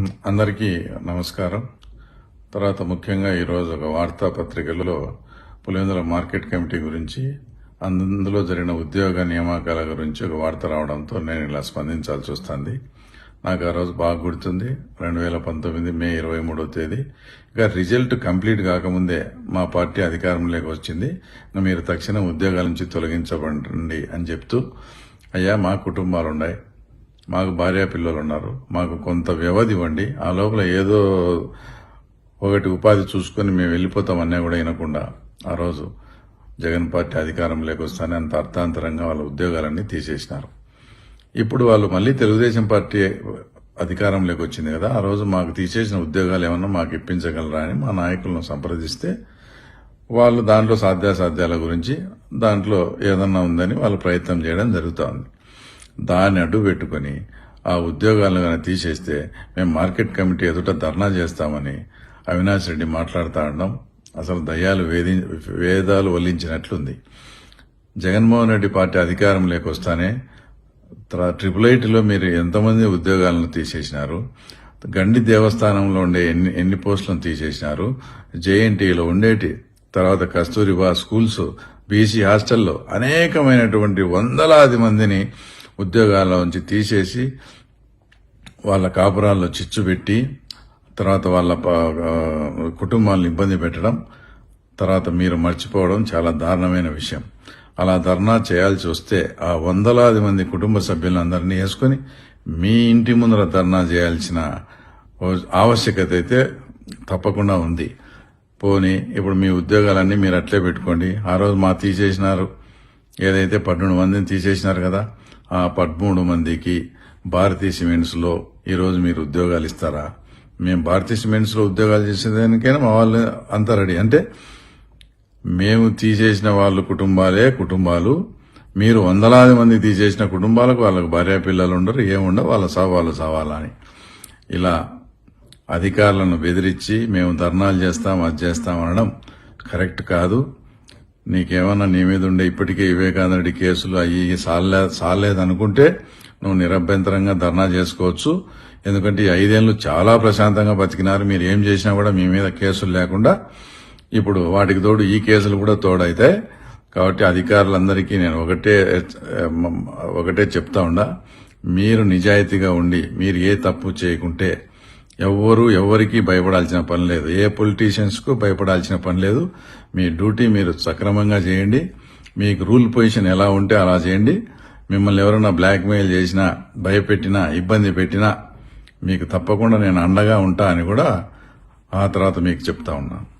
అందరికీ నమస్కారం. తర్వాత ముఖ్యంగా ఈరోజు ఒక వార్తాపత్రికలో పులివెందుల మార్కెట్ కమిటీ గురించి అందులో జరిగిన ఉద్యోగ నియామకాల గురించి ఒక వార్త రావడంతో నేను ఇలా స్పందించాల్సి వస్తుంది. నాకు ఆ రోజు బాగా గుర్తుంది. రెండు వేల పంతొమ్మిది మే ఇరవై మూడో తేదీ. ఇక రిజల్ట్ కంప్లీట్ కాకముందే మా పార్టీ అధికారంలోకి వచ్చింది. మీరు తక్షణం ఉద్యోగాల నుంచి తొలగించబడండి అని చెప్తూ అయ్యా మా కుటుంబాలు ఉన్నాయి మాకు భార్య పిల్లలు ఉన్నారు మాకు కొంత వ్యవధి ఇవ్వండి. ఆ లోపల ఏదో ఒకటి ఉపాధి చూసుకొని మేము వెళ్ళిపోతామన్నా కూడా వినకుండా ఆ రోజు జగన్ పార్టీ అధికారం లేకొస్తానే అంత అర్థాంతరంగా వాళ్ళ ఉద్యోగాలన్నీ తీసేసినారు. ఇప్పుడు వాళ్ళు మళ్ళీ తెలుగుదేశం పార్టీ అధికారంలోకి వచ్చింది కదా ఆ రోజు మాకు తీసేసిన ఉద్యోగాలు ఏమన్నా మాకు ఇప్పించగలరా అని మా నాయకులను సంప్రదిస్తే వాళ్ళు దాంట్లో సాధ్యాసాధ్యాల గురించి దాంట్లో ఏదన్నా ఉందని వాళ్ళు ప్రయత్నం చేయడం జరుగుతోంది. దాన్ని అడ్డు పెట్టుకుని ఆ ఉద్యోగాలను కానీ తీసేస్తే మేము మార్కెట్ కమిటీ ఎదుట ధర్నా చేస్తామని అవినాష్ రెడ్డి మాట్లాడుతూ ఉండడం అసలు దయ్యాలు వేధి వేదాలు వల్లించినట్లుంది. జగన్మోహన్ రెడ్డి పార్టీ అధికారం లేకొస్తానే ట్రిపుల్ ఐటీలో మీరు ఎంతమంది ఉద్యోగాలను తీసేసినారు? గండి దేవస్థానంలో ఉండే ఎన్ని ఎన్ని పోస్టులను తీసేసినారు? జేఎన్టీలో ఉండేటి తర్వాత కస్తూరిబా స్కూల్స్ బీసీ హాస్టల్లో అనేకమైనటువంటి వందలాది మందిని ఉద్యోగాల్లోంచి తీసేసి వాళ్ళ కాపురాల్లో చిచ్చు పెట్టి తర్వాత వాళ్ళ కుటుంబాలను ఇబ్బంది పెట్టడం తర్వాత మీరు మర్చిపోవడం చాలా దారుణమైన విషయం. అలా ధర్నా చేయాల్సి వస్తే ఆ వందలాది మంది కుటుంబ సభ్యులందరినీ వేసుకొని మీ ఇంటి ముందర ధర్నా చేయాల్సిన ఆవశ్యకత అయితే తప్పకుండా ఉంది. పోని ఇప్పుడు మీ ఉద్యోగాలన్నీ మీరు అట్లే పెట్టుకోండి. ఆ రోజు మా తీసేసినారు. ఏదైతే పదమూడు మందిని తీసేసినారు కదా ఆ పదమూడు మందికి భారతీయ సిమెంట్స్లో ఈరోజు మీరు ఉద్యోగాలు ఇస్తారా? మేము భారతీయ సిమెంట్స్లో ఉద్యోగాలు చేసేదానికైనా మా వాళ్ళు అంతా రెడీ. అంటే మేము తీసేసిన వాళ్ళ కుటుంబాలే కుటుంబాలు. మీరు వందలాది మంది తీసేసిన కుటుంబాలకు వాళ్ళకు భార్య పిల్లలు ఉండరు ఏముండవు వాళ్ళ సవాళ్ళు సవాలని అని. ఇలా అధికారులను బెదిరించి మేము ధర్నాలు చేస్తాం అది చేస్తాం అనడం కరెక్ట్ కాదు. నీకేమన్నా నీ మీద ఉండే ఇప్పటికే వివేకానంద రెడ్డి కేసులు అయ్యి సాలే సాలేదనుకుంటే నువ్వు నిరభ్యంతరంగా ధర్నా చేసుకోవచ్చు. ఎందుకంటే ఈ ఐదేళ్ళు చాలా ప్రశాంతంగా బతికినారు. మీరు ఏం చేసినా కూడా మీ మీద కేసులు లేకుండా ఇప్పుడు వాటికి తోడు ఈ కేసులు కూడా తోడైతాయి కాబట్టి అధికారులందరికీ నేను ఒకటే ఒకటే చెప్తా ఉండా. మీరు నిజాయితీగా ఉండి మీరు ఏ తప్పు చేయకుంటే ఎవ్వరు ఎవరికి భయపడాల్సిన పని లేదు. ఏ పొలిటీషియన్స్కు భయపడాల్సిన పని లేదు. మీ డ్యూటీ మీరు సక్రమంగా చేయండి. మీకు రూల్ పొజిషన్ ఎలా ఉంటే అలా చేయండి. మిమ్మల్ని ఎవరైనా బ్లాక్మెయిల్ చేసినా భయపెట్టినా ఇబ్బంది పెట్టినా మీకు తప్పకుండా నేను అండగా ఉంటా అని కూడా ఆ తర్వాత మీకు చెప్తా ఉన్నాను.